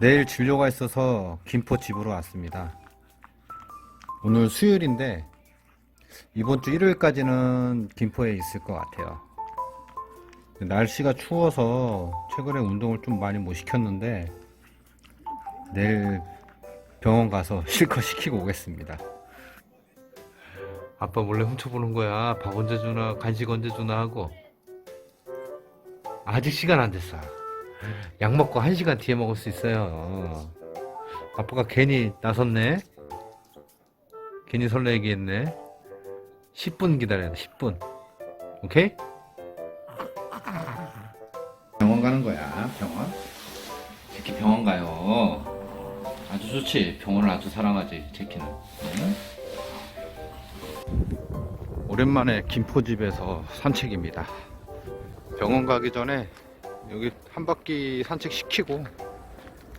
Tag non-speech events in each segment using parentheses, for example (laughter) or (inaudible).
내일 진료가 있어서 김포 집으로 왔습니다. 오늘 수요일인데 이번 주 일요일까지는 김포에 있을 것 같아요. 날씨가 추워서 최근에 운동을 좀 많이 못 시켰는데 내일 병원 가서 (laughs) 실컷 시키고 오겠습니다. 아빠 몰래 훔쳐보는 거야. 밥 언제 주나 간식 언제 주나 하고 아직 시간 안 됐어. 약 먹고 한 시간 뒤에 먹을 수 있어요. 아빠가 괜히 나섰네. 괜히 설레게 했네. 10분 기다려야 돼, 10분. 오케이? 병원 가는 거야, 병원. 제키 병원 가요. 아주 좋지. 병원을 아주 사랑하지, 제키는. 응? 오랜만에 김포집에서 산책입니다. 병원 가기 전에 여기 한 바퀴 산책 시키고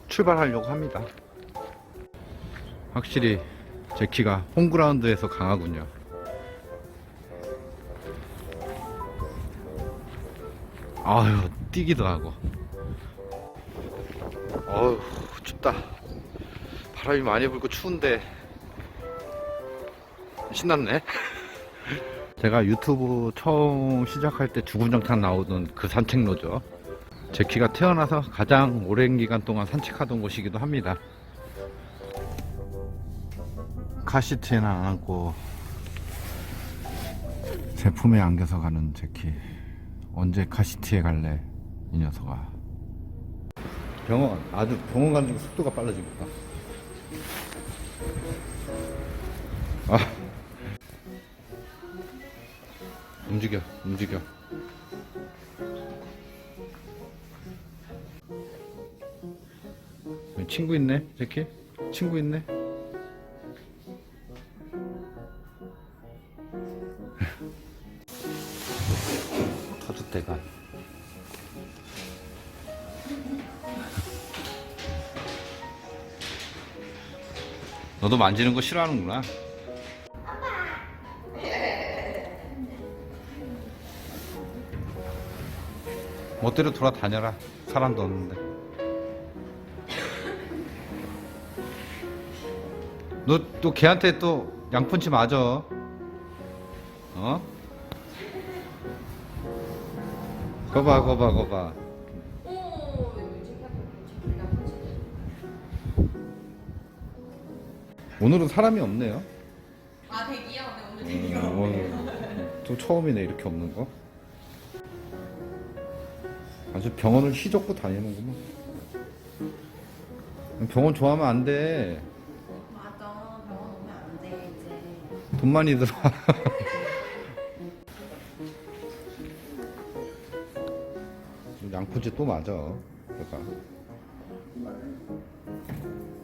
출발하려고 합니다. 확실히 제 키가 홈그라운드에서 강하군요. 아유, 뛰기도 하고. 어휴, 춥다. 바람이 많이 불고 추운데 신났네. 제가 유튜브 처음 시작할 때 주구장창 나오던 그 산책로죠. 제 키가 태어나서 가장 오랜 기간 동안 산책하던 곳이기도 합니다. 카시트에는 안 앉고 제품에 안겨서 가는 제키. 언제 카시트에 갈래? 이 녀석아. 병원 아주 병원 가는 중 속도가 빨라집니다. 아. 움직여, 움직여. 친구 있네, 제키? 친구 있네? (laughs) 터줏대가. (laughs) 너도 만지는 거 싫어하는구나. 멋대로 돌아다녀라. 사람도 없는데. 너 또 걔한테 또 양펀치 맞아. 어? 거봐, 거봐, 거봐. 오늘은 사람이 없네요. 아 대기요? 네, 오늘 음, 대기가 오늘 좀 처음이네 이렇게 없는 거. 아주 병원을 휘젓고 다니는구만. 병원 좋아하면 안 돼. 맞아 병원 오면 안 돼 이제 돈 많이 들어. (laughs) 양푼지 또 맞아. 내가.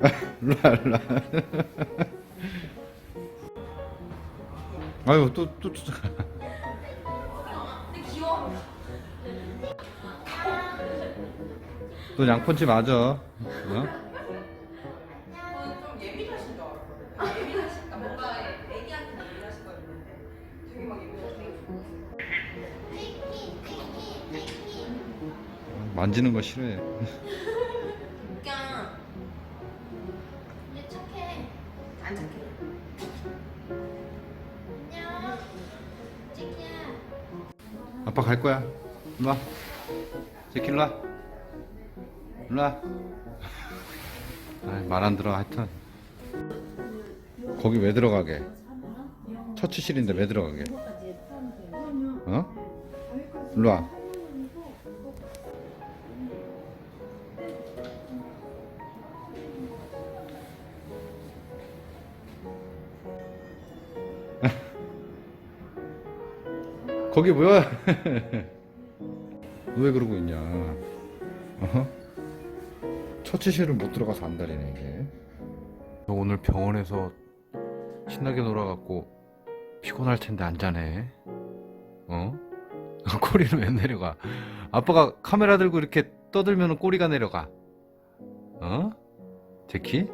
(laughs) 일로와. (laughs) 아유, 또, 또, 또. 근데 귀여워 또 양펀치 맞아. 어? 저는 좀 예민하신 줄 알았거든요 예민하시니까 뭔가 애기한테 예민하신 거 있는데 되게 막 예민하시고 만지는 거 싫어해. 그냥 얘 착해 안 착해 안녕 찌키야 아빠 갈 거야. 일로 와. 제키 일로 와. 일로 와. 말안 들어 하여튼. 거기 왜 들어가게? 처치실인데 왜 들어가게? 어? 일로 와. (laughs) 거기 뭐야? (laughs) 왜 그러고 있냐? 어허? 처치실을 못 들어가서 안달이네 이게. 너 오늘 병원에서 신나게 놀아갖고 피곤할 텐데 안 자네. 어? (laughs) 꼬리는 왜 내려가? 아빠가 카메라 들고 이렇게 떠들면 꼬리가 내려가. 어? 제키?